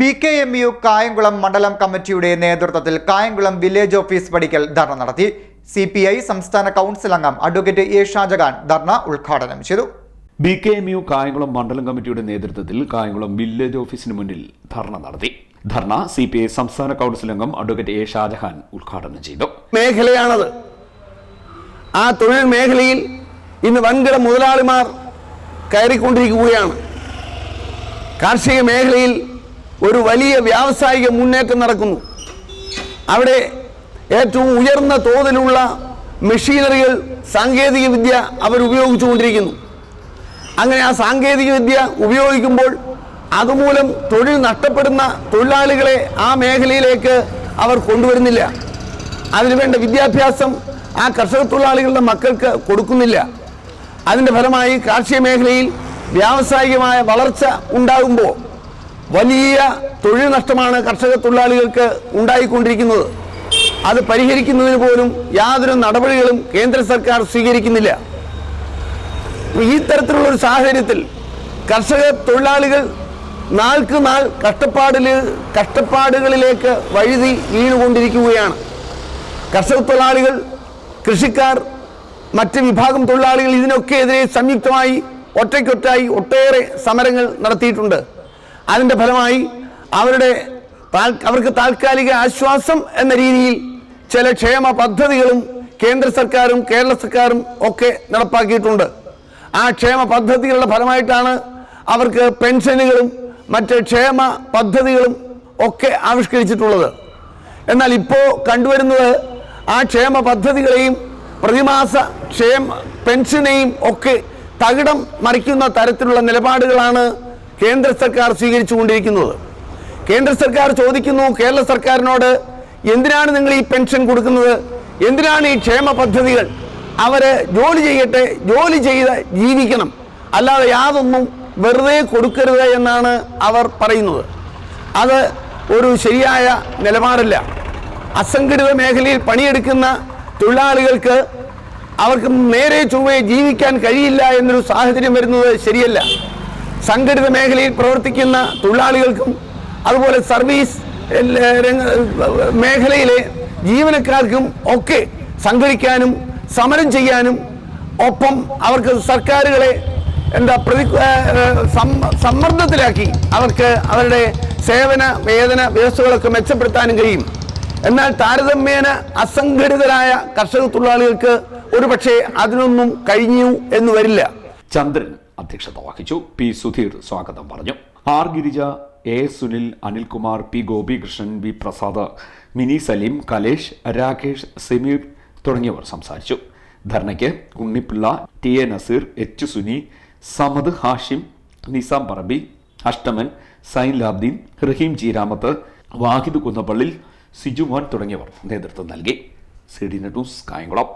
B K M U Kayamkulam മണ്ഡലം കമ്മിറ്റിയുടെ നേതൃത്വത്തിൽ കായംകുളം വില്ലേജ് ഓഫീസ് പടിക്കൽ ധർണ നടത്തി. സി പി ഐ സംസ്ഥാന കൗൺസിൽ അംഗം അഡ്വക്കേറ്റ് എ ഷാജഹാൻ ധർണ ഉദ്ഘാടനം ചെയ്തു. B K M U Kayamkulam മണ്ഡലം കമ്മിറ്റിയുടെ നേതൃത്വത്തിൽ കായംകുളം വില്ലേജ് ഓഫീസിന് മുന്നിൽ ധർണ നടത്തി. ധർണ സി പി ഐ സംസ്ഥാന കൗൺസിൽ അംഗം അഡ്വക്കേറ്റ് എ ഷാജഹാൻ ഉദ്ഘാടനം ചെയ്തു. മേഖലയാണത്. ആ തൊഴിൽ മേഖലയിൽ ഇന്ന് വൻകിട മുതലാളിമാർ കയറിക്കൊണ്ടിരിക്കുകയാണ്. കാർഷിക മേഖലയിൽ ഒരു വലിയ വ്യാവസായിക മുന്നേറ്റം നടക്കുന്നു. അവിടെ ഏറ്റവും ഉയർന്ന തോതിലുള്ള മെഷീനറികൾ സാങ്കേതിക വിദ്യ അവർ ഉപയോഗിച്ചുകൊണ്ടിരിക്കുന്നു അങ്ങനെ ആ സാങ്കേതിക വിദ്യ ഉപയോഗിക്കുമ്പോൾ അതുമൂലം തൊഴിൽ നഷ്ടപ്പെടുന്ന തൊഴിലാളികളെ ആ മേഖലയിലേക്ക് അവർ കൊണ്ടുവരുന്നില്ല. അതിനുവേണ്ട വിദ്യാഭ്യാസം ആ കർഷക തൊഴിലാളികളുടെ മക്കൾക്ക് കൊടുക്കുന്നില്ല. അതിന്റെ ഫലമായി കാർഷിക മേഖലയിൽ വ്യാവസായികമായ വളർച്ച ഉണ്ടാകുമ്പോൾ വലിയ തൊഴിൽ നഷ്ടമാണ് കർഷക തൊഴിലാളികൾക്ക് ഉണ്ടായിക്കൊണ്ടിരിക്കുന്നത്. അത് പരിഹരിക്കുന്നതിന് പോലും യാതൊരു നടപടികളും കേന്ദ്ര സർക്കാർ സ്വീകരിക്കുന്നില്ല. ഈ തരത്തിലുള്ള ഒരു സാഹചര്യത്തിൽ കർഷക തൊഴിലാളികൾ നാൾക്ക് നാൾ കഷ്ടപ്പാടിൽ കഷ്ടപ്പാടുകളിലേക്ക് വഴുതി വീണുകൊണ്ടിരിക്കുകയാണ്. കർഷക തൊഴിലാളികൾ കൃഷിക്കാർ മറ്റ് വിഭാഗം തൊഴിലാളികൾ ഇതിനൊക്കെ എതിരെ സംയുക്തമായി ഒറ്റയ്ക്കൊറ്റായി ഒട്ടേറെ സമരങ്ങൾ നടത്തിയിട്ടുണ്ട്. അതിന്റെ ഫലമായി അവരുടെ അവർക്ക് താൽക്കാലിക ആശ്വാസം എന്ന രീതിയിൽ ചില ക്ഷേമ പദ്ധതികളും കേന്ദ്ര സർക്കാരും കേരള സർക്കാരും ഒക്കെ നടപ്പാക്കിയിട്ടുണ്ട്. ആ ക്ഷേമ പദ്ധതികളുടെ ഫലമായിട്ടാണ് അവർക്ക് പെൻഷനുകളും മറ്റ് ക്ഷേമ പദ്ധതികളും ഒക്കെ ആവിഷ്കരിച്ചിട്ടുള്ളത്. എന്നാൽ ഇപ്പോൾ കണ്ടുവരുന്നത് ആ ക്ഷേമ പദ്ധതികളെയും പ്രതിമാസ ക്ഷേമ പെൻഷനെയും ഒക്കെ തകിടം മറിക്കുന്ന തരത്തിലുള്ള നിലപാടുകളാണ് കേന്ദ്ര സർക്കാർ സ്വീകരിച്ചുകൊണ്ടിരിക്കുന്നത്. കേന്ദ്ര സർക്കാർ ചോദിക്കുന്നു കേരള സർക്കാരിനോട് എന്തിനാണ് നിങ്ങൾ ഈ പെൻഷൻ കൊടുക്കുന്നത്? എന്തിനാണ് ഈ ക്ഷേമ പദ്ധതികൾ? അവർ ജോലി ചെയ്യട്ടെ ജോലി ചെയ്ത് ജീവിക്കണം. അല്ലാതെ യാതൊന്നും വെറുതെ കൊടുക്കരുത് എന്നാണ് അവർ പറയുന്നത്. അത് ഒരു ശരിയായ നിലപാടല്ല. അസംഘടിത മേഖലയിൽ പണിയെടുക്കുന്ന തൊഴിലാളികൾക്ക് അവർക്ക് നേരെ ചൊവ്വയെ ജീവിക്കാൻ കഴിയില്ല എന്നൊരു സാഹചര്യം വരുന്നത് ശരിയല്ല. സംഘടിത മേഖലയിൽ പ്രവർത്തിക്കുന്ന തൊഴിലാളികൾക്കും അതുപോലെ സർവീസ് മേഖലയിലെ ജീവനക്കാർക്കും ഒക്കെ സംഘടിക്കാനും സമരം ചെയ്യാനും ഒപ്പം അവർക്ക് സർക്കാരുകളെ എന്താ പ്രതി സമ്മർദ്ദത്തിലാക്കി അവർക്ക് അവരുടെ സേവന വേതന വ്യവസ്ഥകളൊക്കെ മെച്ചപ്പെടുത്താനും കഴിയും. എന്നാൽ താരതമ്യേന അസംഘടിതരായ കർഷക തൊഴിലാളികൾക്ക് ഒരുപക്ഷെ അതിനൊന്നും കഴിഞ്ഞു എന്ന് വരില്ല. ചന്ദ്രൻ അധ്യക്ഷത വഹിച്ചു. പി സുധീർ സ്വാഗതം പറഞ്ഞു. R Girija A Sunil Anilkumar P Gopikrishnan V Prasad Mini Saleem Kalesh Rakesh Sameer തുടങ്ങിയവർ സംസാരിച്ചു. ധർണയ്ക്ക് Unnipillai T A Naseer H Suni Samad Hashim Nizam Parambi Ashtaman Zain Labdeen Raheem Jeeramath Vahid Kunnappallil Sijumon തുടങ്ങിയവർ നേതൃത്വം നൽകി. C D news Kayamkulam.